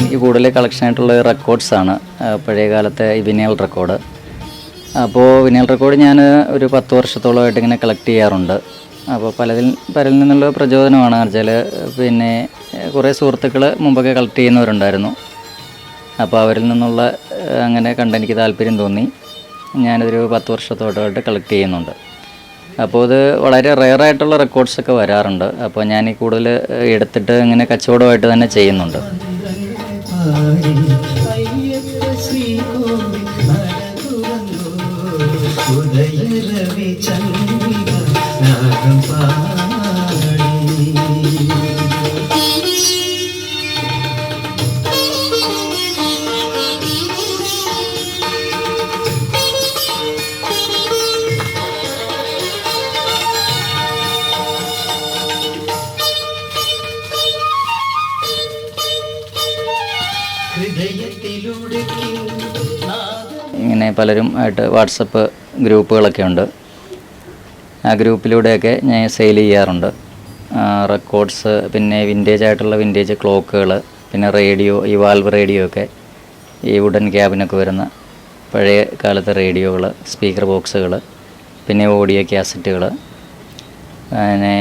എനിക്ക് കൂടുതൽ കളക്ഷൻ ആയിട്ടുള്ള റെക്കോർഡ്സാണ് പഴയ കാലത്തെ ഈ വിനയൽ റെക്കോർഡ് അപ്പോൾ വിനയൽ റെക്കോർഡ് ഞാൻ ഒരു പത്ത് വർഷത്തോളമായിട്ട് ഇങ്ങനെ കളക്ട് ചെയ്യാറുണ്ട്. അപ്പോൾ പലതിൽ പലരിൽ നിന്നുള്ള പ്രചോദനമാണ് വെച്ചാൽ പിന്നെ കുറേ സുഹൃത്തുക്കൾ മുമ്പൊക്കെ കളക്ട് ചെയ്യുന്നവരുണ്ടായിരുന്നു. അപ്പോൾ അവരിൽ നിന്നുള്ള അങ്ങനെ കണ്ട് എനിക്ക് താല്പര്യം തോന്നി. ഞാനിതൊരു പത്ത് വർഷത്തോട്ടായിട്ട് കളക്ട് ചെയ്യുന്നുണ്ട്. അപ്പോൾ ഇത് വളരെ റെയർ ആയിട്ടുള്ള റെക്കോർഡ്സൊക്കെ വരാറുണ്ട്. അപ്പോൾ ഞാൻ ഈ കൂടുതൽ എടുത്തിട്ട് ഇങ്ങനെ കച്ചവടമായിട്ട് തന്നെ ചെയ്യുന്നുണ്ട്. ഉദയരവി ചന്ദ്രിക നാഗം പാടി ഇങ്ങനെ പലരും ആയിട്ട് വാട്സപ്പ് ഗ്രൂപ്പുകളൊക്കെ ഉണ്ട്. ആ ഗ്രൂപ്പിലൂടെയൊക്കെ ഞാൻ സെയിൽ ചെയ്യാറുണ്ട്. റെക്കോർഡ്സ് പിന്നെ വിന്റേജ് ആയിട്ടുള്ള വിന്റേജ് ക്ലോക്കുകൾ പിന്നെ റേഡിയോ ഈ വാൽവ് റേഡിയോ ഒക്കെ ഈ വുഡൻ ക്യാബിനൊക്കെ വരുന്ന പഴയ കാലത്തെ റേഡിയോകൾ സ്പീക്കർ ബോക്സുകൾ പിന്നെ ഓഡിയോ ക്യാസറ്റുകൾ പിന്നെ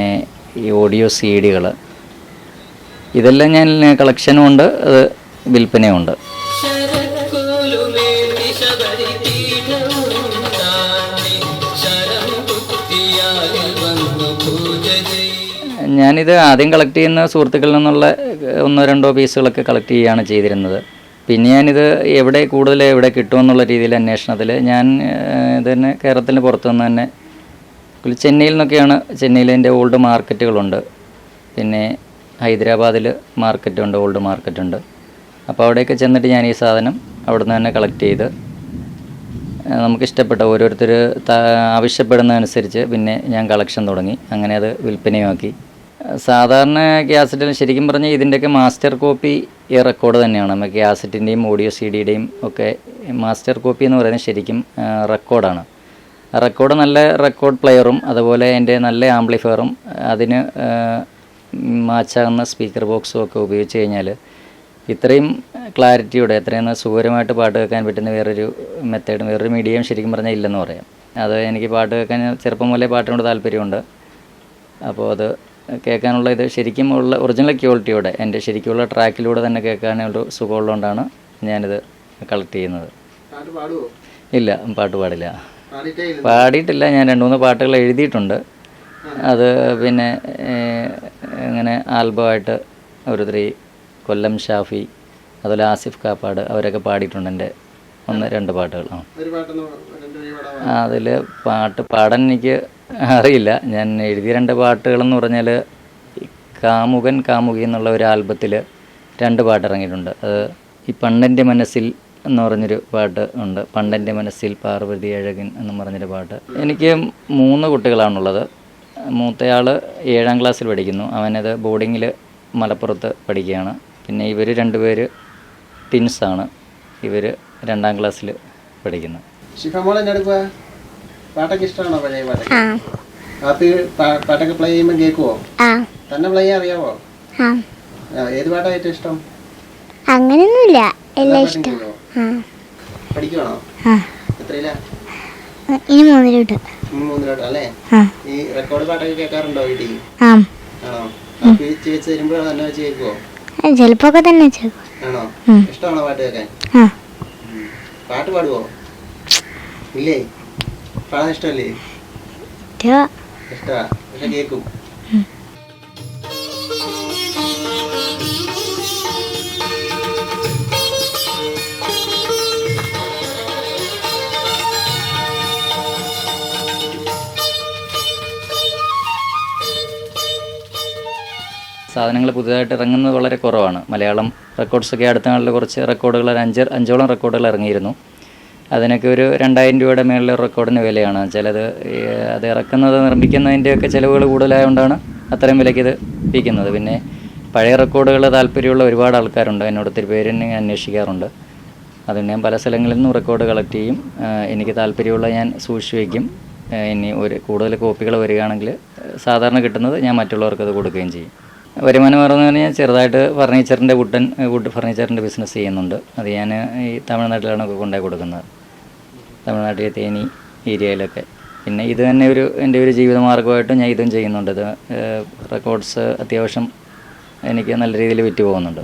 ഈ ഓഡിയോ സി ഡികൾ ഇതെല്ലാം ഞാൻ കളക്ഷനും ഉണ്ട് അത് വിൽപ്പനയും ഉണ്ട് ശരക്കോലുമേന്തി ശബരിപീഠവും താണ്ടി ശരം കുത്തിയാലിൽ വന്നു ഞാനിത് ആദ്യം കളക്ട് ചെയ്യുന്ന സുഹൃത്തുക്കളിൽ നിന്നുള്ള ഒന്നോ രണ്ടോ പീസുകളൊക്കെ കളക്ട് ചെയ്യുകയാണ് ചെയ്തിരുന്നത്. പിന്നെ ഞാനിത് എവിടെ കൂടുതൽ എവിടെ കിട്ടുമെന്നുള്ള രീതിയിൽ അന്വേഷണത്തിൽ ഞാൻ ഇത് തന്നെ കേരളത്തിന് പുറത്തുനിന്ന് തന്നെ ഒരു ചെന്നൈയിൽ നിന്നൊക്കെയാണ് ചെന്നൈയിൽ എന്റെ ഓൾഡ് മാർക്കറ്റുകളുണ്ട് പിന്നെ ഹൈദരാബാദിൽ മാർക്കറ്റുണ്ട് ഓൾഡ് മാർക്കറ്റുണ്ട് അപ്പോൾ അവിടെയൊക്കെ ചെന്നിട്ട് ഞാൻ ഈ സാധനം അവിടുന്ന് തന്നെ കളക്ട് ചെയ്ത് നമുക്ക് ഇഷ്ടപ്പെട്ട ഓരോരുത്തർ ആവശ്യപ്പെടുന്നതനുസരിച്ച് പിന്നെ ഞാൻ കളക്ഷൻ തുടങ്ങി. അങ്ങനെ അത് വിൽപ്പനയുമാക്കി സാധാരണ ക്യാസറ്റിൽ ശരിക്കും പറഞ്ഞാൽ ഇതിന്റെയൊക്കെ മാസ്റ്റർ കോപ്പി ഈ റെക്കോർഡ് തന്നെയാണ്. നമുക്ക് ക്യാസറ്റിന്റെയും ഓഡിയോ സി ഡിയുടെയും ഒക്കെ മാസ്റ്റർ കോപ്പി എന്ന് പറയുന്നത് ശരിക്കും റെക്കോർഡാണ് റെക്കോർഡ് നല്ല റെക്കോർഡ് പ്ലെയറും അതുപോലെ എന്റെ നല്ല ആംപ്ലിഫയറും അതിന് മാച്ചാകുന്ന സ്പീക്കർ ബോക്സും ഒക്കെ ഉപയോഗിച്ച് കഴിഞ്ഞാൽ ഇത്രയും ക്ലാരിറ്റിയോടെ എത്രയും സുഖകരമായിട്ട് പാട്ട് കേൾക്കാൻ പറ്റുന്ന വേറൊരു മെത്തേഡ് വേറൊരു മീഡിയം ശരിക്കും പറഞ്ഞാൽ ഇല്ലെന്ന് പറയാം. അത് എനിക്ക് പാട്ട് കേൾക്കാൻ ചെറുപ്പം മുതലേ പാട്ടിനോട് താല്പര്യമുണ്ട്. അപ്പോൾ അത് കേൾക്കാനുള്ള ഇത് ശരിക്കും ഉള്ള ഒറിജിനൽ ക്വാളിറ്റിയോടെ എന്റെ ശരിക്കുള്ള ട്രാക്കിലൂടെ തന്നെ കേൾക്കാനുള്ള സുഖമുള്ളതുകൊണ്ടാണ് ഞാനിത് കളക്ട് ചെയ്യുന്നത്. ഇല്ല പാട്ട് പാടില്ല. പാടിയിട്ടില്ല ഞാൻ രണ്ട് മൂന്ന് പാട്ടുകൾ എഴുതിയിട്ടുണ്ട്. അത് പിന്നെ ഇങ്ങനെ ആൽബമായിട്ട് ഒരു ഈ കൊല്ലം ഷാഫി അതുപോലെ ആസിഫ് കാപ്പാട് അവരൊക്കെ പാടിയിട്ടുണ്ട് എന്റെ ഒന്ന് രണ്ട് പാട്ടുകൾ. ആ. അതിൽ പാട്ട് പാടാൻ എനിക്ക് അറിയില്ല. ഞാൻ എഴുതിയ രണ്ട് പാട്ടുകളെന്ന് പറഞ്ഞാൽ കാമുകൻ കാമുകി എന്നുള്ള ഒരു ആൽബത്തിൽ രണ്ട് പാട്ട് ഇറങ്ങിയിട്ടുണ്ട്. അത് ഈ പണ്ടെന്റെ മനസ്സിൽ എന്ന് പറഞ്ഞൊരു പാട്ട് ഉണ്ട്. പണ്ടെന്റെ മനസ്സിൽ പാർവതി അഴകൻ എന്ന് പറഞ്ഞൊരു പാട്ട്. എനിക്ക് മൂന്ന് കുട്ടികളാണുള്ളത്. മൂത്തയാൾ ഏഴാം ക്ലാസ്സിൽ പഠിക്കുന്നു. അവനത് ബോർഡിങ്ങിൽ മലപ്പുറത്ത് പഠിക്കുകയാണ്. പിന്നെ ഇവർ രണ്ടുപേര് ടിൻസാണ് ഇവർ രണ്ടാം ക്ലാസ്സിൽ പഠിക്കുന്നത് എടുക്കുക പാട്ടൊക്കെ ഇഷ്ടമാണോ പഴയ പാട്ടൊക്കെ ഹാപ്പി പാ- പാട്ടൊക്കെ പ്ലേ ചെയ്യുമ്പോൾ കേൾക്കുവോ? ആ. തന്നെ പ്ലേ ചെയ്യാൻ അറിയാവോ ഏത് പാട്ടാ ഏറ്റവും ഇഷ്ടം? അങ്ങനെയൊന്നുമില്ല എല്ലാ എല്ലാം ഇഷ്ടം. ആ. പഠിക്കുവാണോ? ആ. എത്രയില്ല ഇനി മൂന്നിലോട്ട്. മൂന്നിലോട്ട് അല്ലേ? ഈ റെക്കോർഡ് പാട്ടൊക്കെ കേൾക്കാറുണ്ടോ വീട്ടിൽ? ആ. ആണോ? ഹാപ്പി വെച്ച് വെച്ച് തരുമ്പോൾ തന്നെ വെച്ച് കേൾക്കുവോ? ചിലപ്പോ ഒക്കെ തന്നെ ഉം. ഇഷ്ടമാണോ പാട്ട് കേൾക്കാൻ? പാട്ട് പാടുവോ? ഇല്ലേ? പാടാൻ ഇഷ്ടമല്ലേ. ഇഷ്ടമാ പക്ഷെ കേൾക്കും. സാധനങ്ങൾ പുതുതായിട്ട് ഇറങ്ങുന്നത് വളരെ കുറവാണ്. മലയാളം റെക്കോർഡ്സൊക്കെ അടുത്ത നാളിൽ കുറച്ച് റെക്കോർഡുകൾ അഞ്ച് അഞ്ചോളം റെക്കോർഡുകൾ ഇറങ്ങിയിരുന്നു. അതിനൊക്കെ ഒരു രണ്ടായിരം രൂപയുടെ മേളിലെ റെക്കോർഡിന് വിലയാണ്. ചിലത് അത് ഇറക്കുന്നത് നിർമ്മിക്കുന്നതിന്റെയൊക്കെ ചിലവുകൾ കൂടുതലായതുകൊണ്ടാണ് അത്രയും വിലയ്ക്ക് ഇത് വിൽക്കുന്നത്. പിന്നെ പഴയ റെക്കോർഡുകൾ താല്പര്യമുള്ള ഒരുപാട് ആൾക്കാരുണ്ട്. എന്നോട് ഒത്തിരി പേര് ഞാൻ അന്വേഷിക്കാറുണ്ട്. അതുകൊണ്ട് ഞാൻ പല സ്ഥലങ്ങളിൽ നിന്നും റെക്കോർഡ് കളക്ട് ചെയ്യും. എനിക്ക് താല്പര്യമുള്ള ഞാൻ സൂക്ഷിച്ച് വയ്ക്കും ഇനി ഒരു കൂടുതൽ കോപ്പികൾ വരികയാണെങ്കിൽ സാധാരണ കിട്ടുന്നത് ഞാൻ മറ്റുള്ളവർക്ക് അത് കൊടുക്കുകയും ചെയ്യും. വരുമാന മാർഗം എന്ന് പറഞ്ഞാൽ ചെറുതായിട്ട് ഫർണിച്ചറിന്റെ വുഡൻ വുഡ് ഫർണിച്ചറിന്റെ ബിസിനസ് ചെയ്യുന്നുണ്ട്. അത് ഞാൻ ഈ തമിഴ്നാട്ടിലാണ് കൊണ്ടുപോയി കൊടുക്കുന്നത്. തമിഴ്നാട്ടിലെ തേനി ഏരിയയിലൊക്കെ. പിന്നെ ഇത് തന്നെ ഒരു എന്റെ ഒരു ജീവിതമാർഗമായിട്ട് ഞാൻ ഇതും ചെയ്യുന്നുണ്ട്. ഇത് റെക്കോർഡ്സ് അത്യാവശ്യം എനിക്ക് നല്ല രീതിയിൽ വിറ്റ് പോകുന്നുണ്ട്